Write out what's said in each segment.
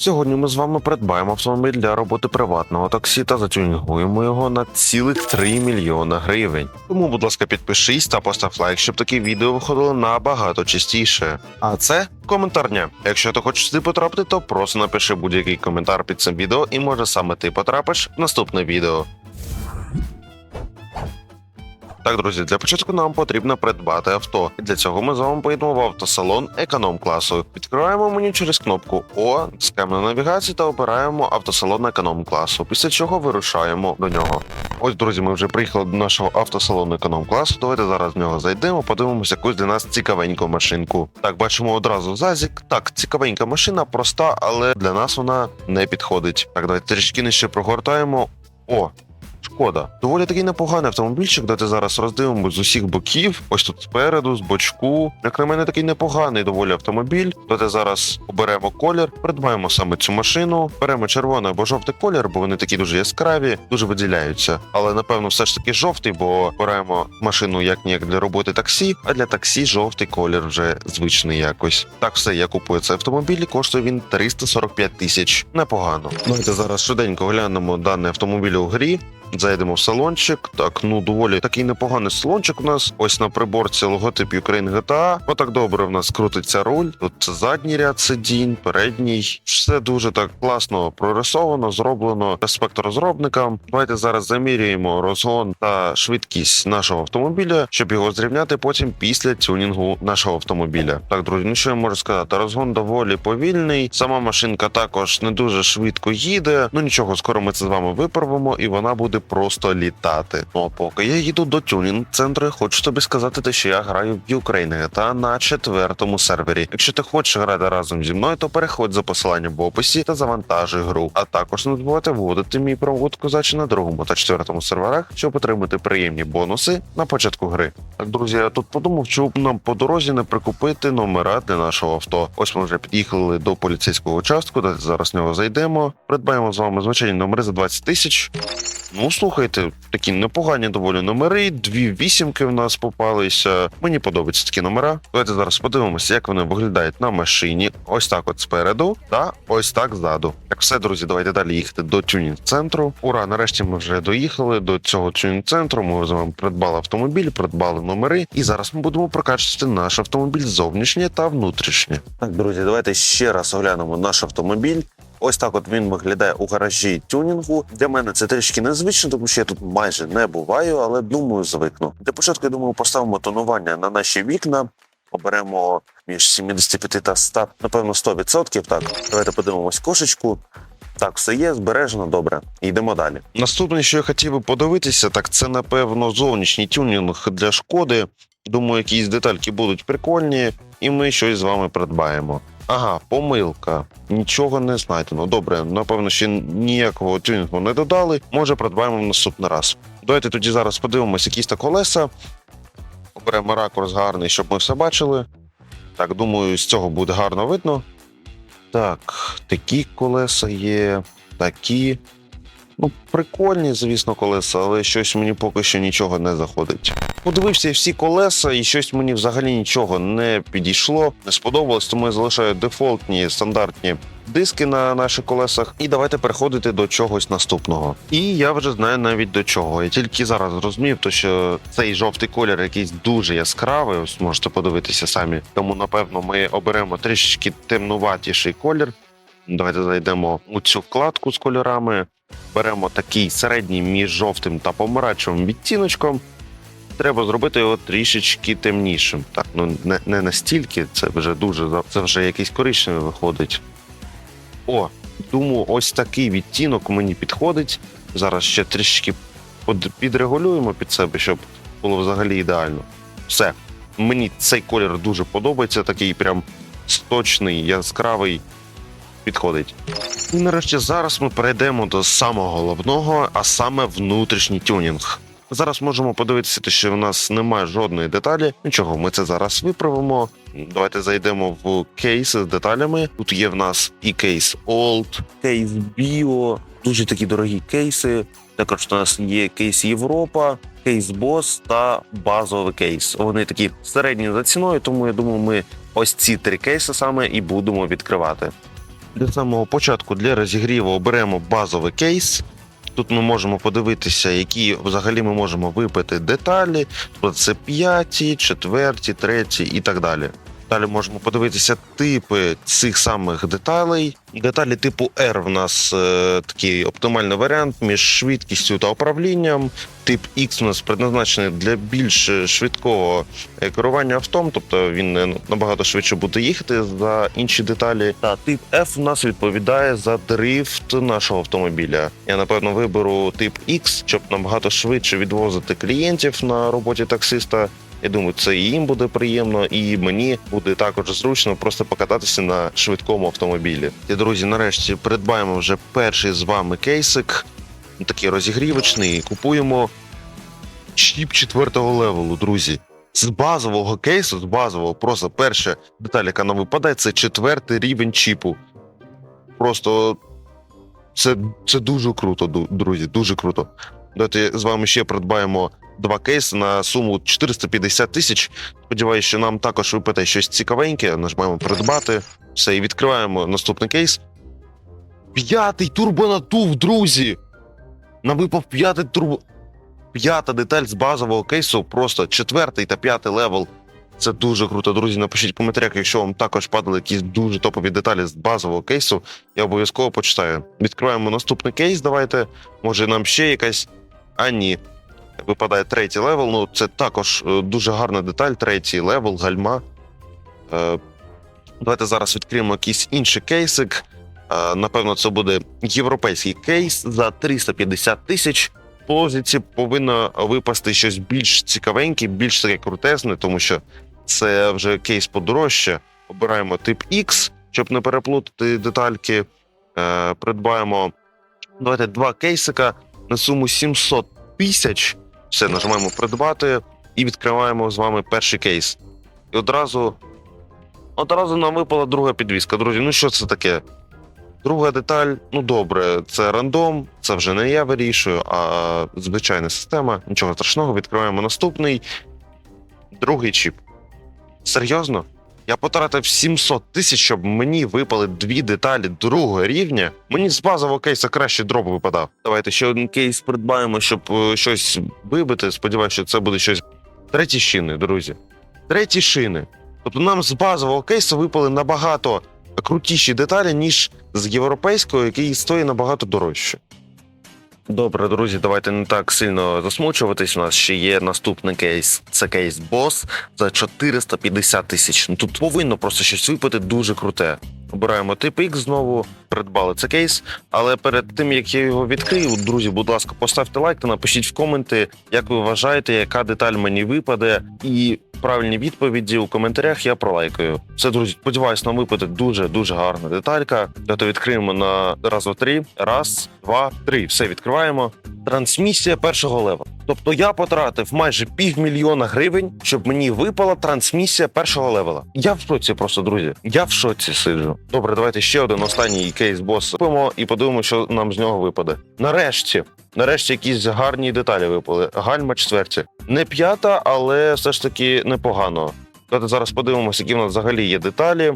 Сьогодні ми з вами придбаємо автомобіль для роботи приватного таксі та затюнінгуємо його на цілих 3 мільйона гривень. Тому, будь ласка, підпишись та постав лайк, щоб такі відео виходили набагато частіше. А це коментар дня. Якщо ти хочеш сюди потрапити, то просто напиши будь-який коментар під цим відео, і може саме ти потрапиш в наступне відео. Так, друзі, для початку нам потрібно придбати авто. Для цього ми з вами поїдемо в автосалон економ класу. Відкриваємо меню через кнопку О, скем навігації та обираємо автосалон економ класу. Після чого вирушаємо до нього. Ось, друзі, ми вже приїхали до нашого автосалону економ класу. Давайте зараз в нього зайдемо, подивимося якусь для нас цікавеньку машинку. Так, бачимо одразу зазік. Так, цікавенька машина, проста, але для нас вона не підходить. Так, давайте трішки нижче прогортаємо. О, Шкода. Доволі такий непоганий автомобільчик, де ти зараз роздивимо з усіх боків. Ось тут спереду, з бочку. Як на мене, такий непоганий доволі автомобіль. Де зараз оберемо колір, придбаємо саме цю машину, беремо червоний або жовтий колір, бо вони такі дуже яскраві, дуже виділяються. Але напевно, все ж таки жовтий, бо беремо машину як ніяк для роботи таксі, а для таксі жовтий колір вже звичний якось. Так, все, я купую цей автомобіль, коштує він 345 тисяч. Непогано. Давайте зараз швиденько глянемо даний автомобіль у грі. Зайдемо в салончик. Так, ну доволі такий непоганий салончик у нас. Ось на приборці логотип Ukraine GTA. Отак добре в нас крутиться руль. Тут задній ряд сидінь, передній. Все дуже так класно прорисовано, зроблено. Респект розробникам. Давайте зараз замірюємо розгон та швидкість нашого автомобіля, щоб його зрівняти потім після тюнінгу нашого автомобіля. Так, друзі, ну що я можу сказати? Розгон доволі повільний. Сама машинка також не дуже швидко їде. Ну нічого, скоро ми це з вами виправимо, і вона буде просто літати. Ну а поки я їду до тюнінг центру, хочу тобі сказати, те, що я граю в Ukraine GTA на четвертому сервері. Якщо ти хочеш грати разом зі мною, то переходь за посиланням в описі та завантажуй гру. А також не забувайте вводити мій промокод козачі на другому та четвертому серверах, щоб отримати приємні бонуси на початку гри. Так, друзі, я тут подумав, чому нам по дорозі не прикупити номера для нашого авто. Ось ми вже під'їхали до поліцейського участку, де зараз в нього зайдемо. Придбаємо з вами звичайні номери за 20 тисяч. Ну, слухайте, такі непогані доволі номери. Дві вісімки в нас попалися. Мені подобаються такі номера. Давайте зараз подивимося, як вони виглядають на машині. Ось так, от спереду, та ось так ззаду. Так, все, друзі, давайте далі їхати до тюнінг центру. Ура! Нарешті ми вже доїхали до цього тюнінг центру. Ми з вами придбали автомобіль, придбали номери, і зараз ми будемо прокачувати наш автомобіль зовнішнє та внутрішнє. Так, друзі, давайте ще раз оглянемо наш автомобіль. Ось так от він виглядає у гаражі тюнінгу. Для мене це трішки незвично, тому що я тут майже не буваю, але думаю, звикну. Для початку я думаю, поставимо тонування на наші вікна. Оберемо між 75 та 100, напевно, 100%. Так, давайте подивимось кошечку. Так, все є, збережено, добре. Йдемо далі. Наступне, що я хотів би подивитися, так це напевно зовнішній тюнінг для шкоди. Думаю, якісь детальки будуть прикольні, і ми щось з вами придбаємо. Ага, помилка. Нічого не знайдено. Добре, напевно, ще ніякого тюнінгу не додали. Може, придбаємо наступний раз. Давайте тоді зараз подивимося якісь та колеса. Оберемо ракурс гарний, щоб ми все бачили. Так, думаю, з цього буде гарно видно. Так, такі колеса є, такі. Ну, прикольні, звісно, колеса, але щось мені поки що нічого не заходить. Подивився всі колеса, і щось мені взагалі нічого не підійшло, не сподобалось, тому я залишаю дефолтні стандартні диски на наших колесах. І давайте переходити до чогось наступного. І я вже знаю навіть до чого. Я тільки зараз зрозумів, то що цей жовтий колір якийсь дуже яскравий. Ось можете подивитися самі. Тому напевно ми оберемо трішечки темнуватіший колір. Давайте зайдемо у цю вкладку з кольорами. Беремо такий середній між жовтим та помаранчевим відтіночком. Треба зробити його трішечки темнішим. Так, ну не, не настільки, це вже дуже це вже якийсь коричневий виходить. О, думаю, ось такий відтінок мені підходить. Зараз ще трішечки підрегулюємо під себе, щоб було взагалі ідеально. Все. Мені цей колір дуже подобається, такий прям сточний, яскравий. Підходить. І нарешті зараз ми перейдемо до самого головного, а саме внутрішній тюнінг. Зараз можемо подивитися, що в нас немає жодної деталі. Нічого, ми це зараз виправимо. Давайте зайдемо в кейси з деталями. Тут є в нас і кейс Old, кейс Bio, дуже такі дорогі кейси. Також у нас є кейс Європа, кейс Boss та базовий кейс. Вони такі середні за ціною, тому я думаю, ми ось ці три кейси саме і будемо відкривати. Для самого початку для розігріву оберемо базовий кейс. Тут ми можемо подивитися, які взагалі ми можемо випити деталі. Це п'яті, четверті, треті і так далі. Далі можемо подивитися типи цих самих деталей. Деталі типу R в нас е, такий оптимальний варіант між швидкістю та управлінням. Тип X у нас предназначений для більш швидкого е, керування автом, тобто він е, набагато швидше буде їхати за інші деталі. Та тип F у нас відповідає за дрифт нашого автомобіля. Я напевно виберу тип X, щоб набагато швидше відвозити клієнтів на роботі таксиста. Я думаю, це і їм буде приємно, і мені буде також зручно просто покататися на швидкому автомобілі. І друзі, нарешті придбаємо вже перший з вами кейсик, такий розігрівочний. Купуємо чіп четвертого левелу, друзі. З базового кейсу, з базового, просто перша деталь, яка нам випадає, це четвертий рівень чіпу. Просто це, це дуже круто, друзі, дуже круто. Давайте з вами ще придбаємо два кейси на суму 450 тисяч. Сподіваюся, що нам також випаде щось цікавеньке. Нажмаємо придбати. Все, і відкриваємо наступний кейс. П'ятий турбонатув, друзі! Нам випав п'ятий турбо. П'ята деталь з базового кейсу, просто четвертий та п'ятий левел. Це дуже круто, друзі. Напишіть в коментарях, якщо вам також падали якісь дуже топові деталі з базового кейсу, я обов'язково почитаю. Відкриваємо наступний кейс. Давайте. Може, нам ще якась. А ні. Випадає третій левел. Ну, це також е, дуже гарна деталь, третій левел, гальма. Е, давайте зараз відкриємо якийсь інший кейсик. Е, напевно, це буде європейський кейс за 350 тисяч. В лозіці повинно випасти щось більш цікавеньке, більш таке крутезне, тому що це вже кейс подорожче. Обираємо тип X, щоб не переплутати детальки. Придбаємо давайте два кейсика на суму 700 тисяч. Все, нажимаємо придбати і відкриваємо з вами перший кейс. І одразу, одразу нам випала друга підвіска. Друзі, ну що це таке? Друга деталь, ну добре, це рандом, це вже не я вирішую, а звичайна система. Нічого страшного, відкриваємо наступний. Другий чіп. Серйозно? Я потратив 700 тисяч, щоб мені випали дві деталі другого рівня. Мені з базового кейса краще дроп випадав. Давайте ще один кейс придбаємо, щоб е, щось вибити. Сподіваюся, що це буде щось. Треті шини, друзі. Треті шини. Тобто нам з базового кейсу випали набагато крутіші деталі, ніж з європейського, який стоїть набагато дорожче. Добре, друзі, давайте не так сильно засмучуватись. У нас ще є наступний кейс. Це кейс бос за 450 тисяч. Ну тут повинно просто щось випити дуже круте. Обираємо тип X знову, придбали це кейс. Але перед тим як я його відкрию, друзі, будь ласка, поставте лайк та напишіть в коменти, як ви вважаєте, яка деталь мені випаде, і правильні відповіді у коментарях я пролайкаю. Все, друзі, сподіваюсь, нам випаде дуже дуже гарна деталька. Давайте відкриємо на раз, два, три. Раз, два, три. Все відкриваємо. Трансмісія першого левела. Тобто я потратив майже півмільйона гривень, щоб мені випала трансмісія першого левела. Я в шоці просто, друзі. Я в шоці сиджу. Добре, давайте ще один останній кейс бос і подивимося, що нам з нього випаде. Нарешті. Нарешті якісь гарні деталі випали. Гальма четверті. Не п'ята, але все ж таки непогано. Давайте зараз подивимося, які в нас взагалі є деталі.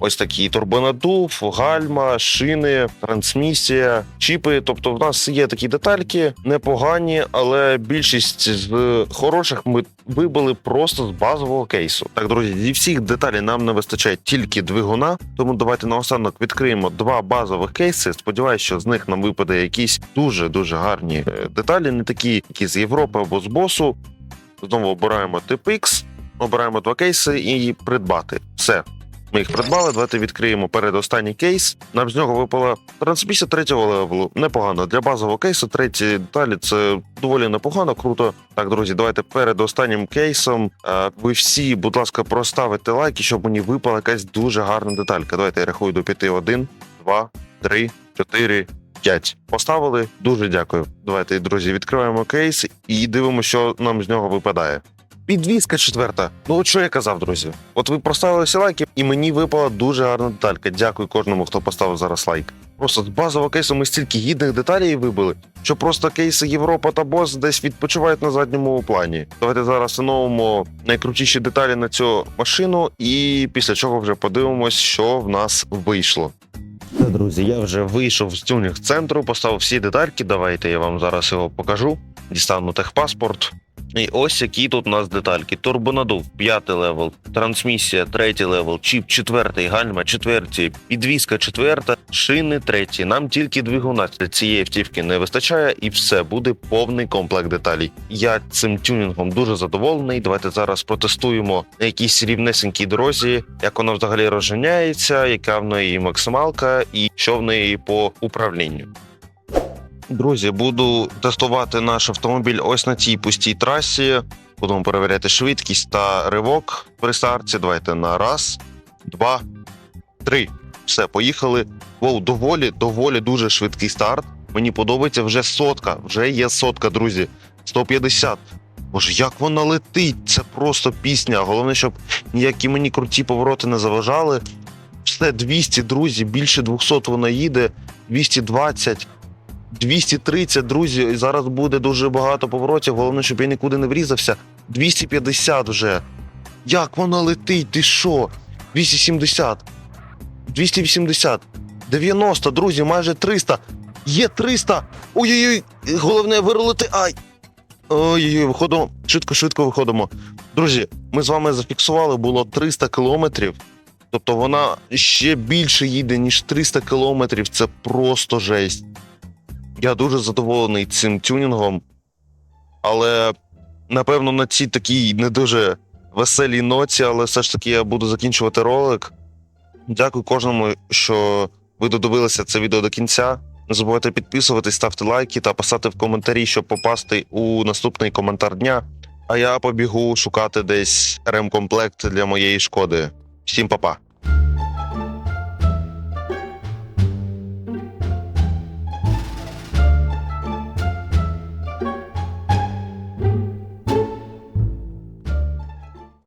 Ось такі турбонадув, гальма, шини, трансмісія, чіпи. Тобто, в нас є такі детальки непогані, але більшість з хороших ми вибили просто з базового кейсу. Так, друзі, зі всіх деталей нам не вистачає тільки двигуна. Тому давайте наостанок відкриємо два базових кейси. Сподіваюся, що з них нам випаде якісь дуже дуже гарні е, деталі, не такі, які з Європи або з босу. Знову обираємо тип X, обираємо два кейси і придбати. Все. Ми їх придбали. Давайте відкриємо передостанній кейс. Нам з нього випала трансмісія третього левелу. Непогано. Для базового кейсу треті деталі це доволі непогано, круто. Так, друзі, давайте перед останнім кейсом. е, Ви всі, будь ласка, проставите лайки, щоб мені випала якась дуже гарна деталька. Давайте я рахую до п'яти. Один, два, три, чотири. П'ять поставили. Дуже дякую. Давайте, друзі, відкриваємо кейс і дивимося, що нам з нього випадає. Підвізка четверта. Ну от що я казав, друзі. От ви проставили всі лайки, і мені випала дуже гарна деталька. Дякую кожному, хто поставив зараз лайк. Просто з базового кейсу ми стільки гідних деталей вибили, що просто кейси Європа та бос десь відпочивають на задньому плані. Давайте зараз встановимо найкрутіші деталі на цю машину, і після чого вже подивимось, що в нас вийшло. Друзі, я вже вийшов з тюнінг центру, поставив всі детальки. Давайте я вам зараз його покажу. Дістану техпаспорт. І ось які тут у нас детальки: турбонадув, п'ятий левел, трансмісія, третій левел, чіп, четвертий, гальма, четверті, підвізка, четверта, шини, треті. Нам тільки двигуна цієї автівки не вистачає, і все буде повний комплект деталей. Я цим тюнінгом дуже задоволений. Давайте зараз протестуємо на якійсь рівнесенькій дорозі, як вона взагалі розганяється, яка в неї максималка, і що в неї по управлінню. Друзі, буду тестувати наш автомобіль ось на цій пустій трасі. Будемо перевіряти швидкість та ривок при старті. Давайте на раз, два, три. Все, поїхали. Воу, доволі, доволі дуже швидкий старт. Мені подобається вже сотка. Вже є сотка, друзі. 150. Боже, як вона летить! Це просто пісня. Головне, щоб ніякі мені круті повороти не заважали. Все 200, друзі, більше 200 вона їде, 220. 230, друзі, і зараз буде дуже багато поворотів. Головне, щоб я нікуди не врізався. 250 вже. Як вона летить? Ти що? 270, 280, 90, друзі, майже 300. Є 300. Ой-ой-ой, головне вирулити. Ай! Ой-ой-ой, виходимо. Швидко, швидко виходимо. Друзі, ми з вами зафіксували, було 300 кілометрів. Тобто вона ще більше їде, ніж 300 кілометрів. Це просто жесть. Я дуже задоволений цим тюнінгом, але напевно на цій такій не дуже веселій ноці, але все ж таки я буду закінчувати ролик. Дякую кожному, що ви додивилися це відео до кінця. Не забувайте підписуватись, ставте лайки та писати в коментарі, щоб попасти у наступний коментар дня. А я побігу шукати десь ремкомплект для моєї шкоди. Всім па-па!